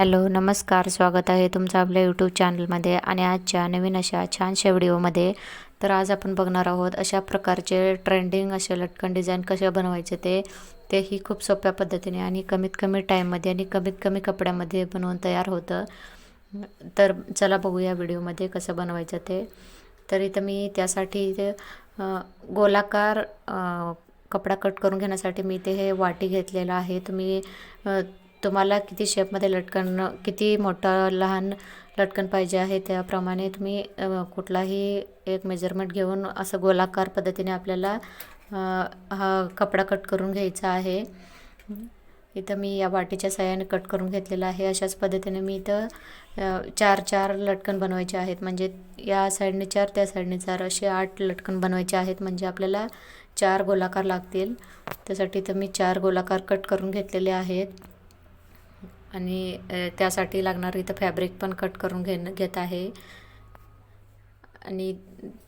Hello नमस्कार स्वागत आहे तुमचं आपल्या यूट्यूब चॅनलमध्ये आणि आजच्या नवीन अशा छानशा व्हिडिओमध्ये. तर आज आपण बघणार आहोत अशा प्रकारचे ट्रेंडिंग असे लटकन डिझाईन कसे बनवायचे ते. तेही खूप सोप्या पद्धतीने आणि कमीत कमी टाईममध्ये आणि कमीत कमी कपड्यामध्ये बनवून तयार होतं. तर चला बघूया व्हिडिओमध्ये कसं बनवायचं ते. तर इथं मी त्यासाठी गोलाकार कपडा कट करून घेण्यासाठी मी ते हे वाटी घेतलेलं आहे. तुम्ही तुम्हाला किती शेपमध्ये लटकन किती मोठं लहान लटकन पाहिजे आहे त्याप्रमाणे तुम्ही कुठलाही एक मेजरमेंट घेऊन असं गोलाकार पद्धतीने आपल्याला हा कपडा कट करून घ्यायचा आहे. इथं मी या वाटीच्या सहाय्याने कट करून घेतलेला आहे. अशाच पद्धतीने मी इथं चार चार लटकन बनवायचे आहेत. म्हणजे या साईडने चार त्या साईडने चार असे आठ लटकन बनवायचे आहेत. म्हणजे आपल्याला चार गोलाकार लागतील. त्यासाठी इथं मी चार गोलाकार कट करून घेतलेले आहेत. आणि त्यासाठी लागणारं इथं फॅब्रिक पण कट करून घेणं घेत आहे. आणि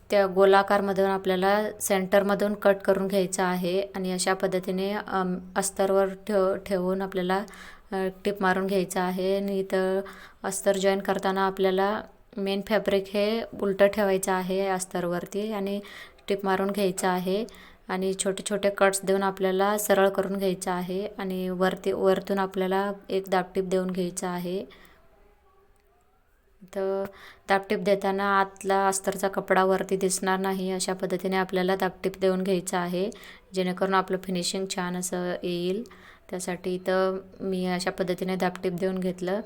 त्या गोलाकारमधून आपल्याला सेंटरमधून कट करून घ्यायचं आहे आणि अशा पद्धतीने अस्तरवर ठेव ठेवून आपल्याला टिप मारून घ्यायचं आहे. आणि इथं अस्तर जॉईन करताना आपल्याला मेन फॅब्रिक हे उलटं ठेवायचं आहे अस्तरवरती आणि टिप मारून घ्यायचं आहे. आणि छोटे छोटे कट्स देऊन आपल्याला सरळ करून घ्यायचं आहे आणि वरती वरतून आपल्याला एक दापटीप देऊन घ्यायचं आहे. तर दापटीप देताना आतला अस्तरचा कपडा वरती दिसणार नाही अशा पद्धतीने आपल्याला दापटीप देऊन घ्यायचं आहे. जेणेकरून आपलं फिनिशिंग छान असं येईल. त्यासाठी इथं मी अशा पद्धतीने दापटीप देऊन घेतलं.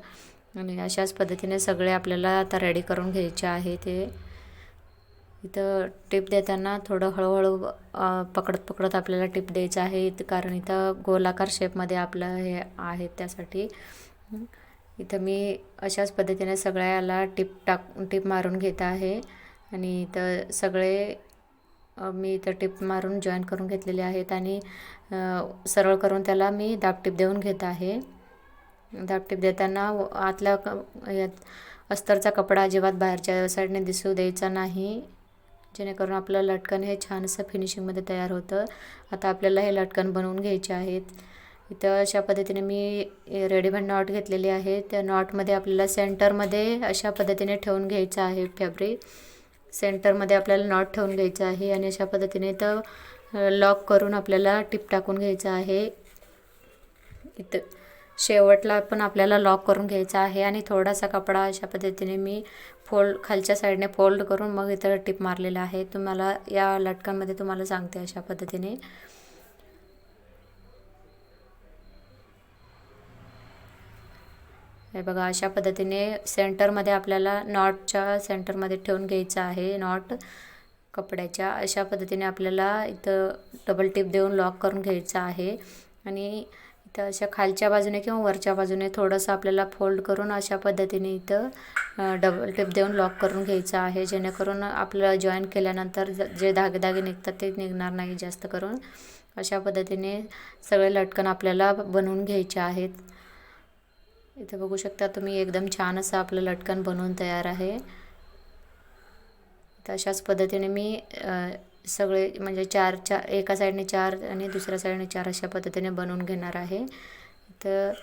आणि अशाच पद्धतीने सगळे आपल्याला आता रेडी करून घ्यायचे आहे ते. इथं टिप देताना थोडं हळूहळू पकडत पकडत आपल्याला टिप द्यायचं आहे. कारण इथं गोलाकार शेपमध्ये आपलं हे आहे त्यासाठी. इथं मी अशाच पद्धतीने सगळ्याला टिप टाक टिप मारून घेत आहे. आणि इथं सगळे मी इथं टिप मारून जॉईन करून घेतलेले आहेत. आणि सरळ करून त्याला मी दाबटीप देऊन घेत आहे. दाबटीप देताना आतला यात अस्तरचा कपडा अजिबात बाहेरच्या साईडने दिसू द्यायचा नाही. जेणेकरून आपलं लटकन हे छान असं फिनिशिंगमध्ये तयार होतं. आता आपल्याला हे लटकन बनवून घ्यायचे आहेत. इथं अशा पद्धतीने मी रेडीमेड नॉट घेतलेली आहे. त्या नॉटमध्ये आपल्याला सेंटरमध्ये अशा पद्धतीने ठेवून घ्यायचं आहे फॅब्रिक सेंटरमध्ये आपल्याला नॉट ठेवून घ्यायचं आहे आणि अशा पद्धतीने तर लॉक करून आपल्याला टिप टाकून घ्यायचं आहे. इथं शेवटला पण आपल्याला लॉक करून घ्यायचा आहे आणि थोडासा कपडा अशा पद्धतीने मी फोल्ड खालच्या साईडने फोल्ड करून मग इथं टिप मारलेला आहे. तुम्हाला या लटकांमध्ये तुम्हाला सांगते अशा पद्धतीने. हे बघा अशा पद्धतीने सेंटरमध्ये आपल्याला नॉटच्या सेंटरमध्ये ठेवून घ्यायचं आहे. नॉट कपड्याच्या अशा पद्धतीने आपल्याला इथं डबल टिप देऊन लॉक करून घ्यायचं आहे. आणि तर अशा खालच्या बाजूने किंवा वरच्या बाजूने थोडंसं आपल्याला फोल्ड करून अशा पद्धतीने इथं डबल टिप देऊन लॉक करून घ्यायचं आहे. जेणेकरून आपलं जॉईन केल्यानंतर जे धागेधागे निघतात ते निघणार नाही जास्त करून. अशा पद्धतीने सगळे लटकन आपल्याला बनवून घ्यायचे आहेत. इथे बघू शकता तुम्ही एकदम छान असं आपलं लटकन बनवून तयार आहे. तर अशाच पद्धतीने मी सगळे म्हणजे चार चार एका साईडने चार आणि दुसऱ्या साईडने चार अशा पद्धतीने बनवून घेणार आहे. तर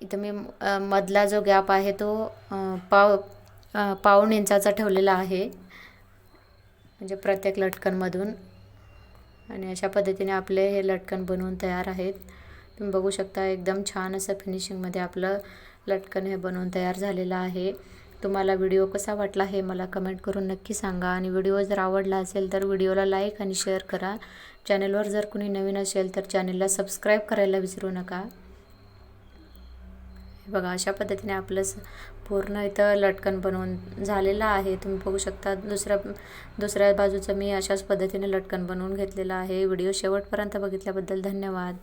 इथं मी मधला जो गॅप आहे तो पाव पाऊण इंचाचा ठेवलेला आहे. म्हणजे प्रत्येक लटकनमधून. आणि अशा पद्धतीने आपले हे लटकन बनवून तयार आहेत. तुम्ही बघू शकता एकदम छान असं फिनिशिंगमध्ये आपलं लटकन हे बनवून तयार झालेलं आहे. तुम्हाला व्हिडिओ कसा वाटला हे मला कमेंट करून नक्की सांगा. आणि व्हिडिओ जर आवडला असेल तर व्हिडिओला लाईक आणि शेअर करा. चॅनलवर जर कुणी नवीन असेल तर चॅनलला सबस्क्राईब करायला विसरू नका. बघा अशा पद्धतीने आपलं पूर्ण इथं लटकन बनवून झालेलं आहे. तुम्ही बघू शकता दुसऱ्या दुसऱ्या बाजूचं मी अशाच पद्धतीने लटकन बनवून घेतलेलं आहे. व्हिडिओ शेवटपर्यंत बघितल्याबद्दल धन्यवाद.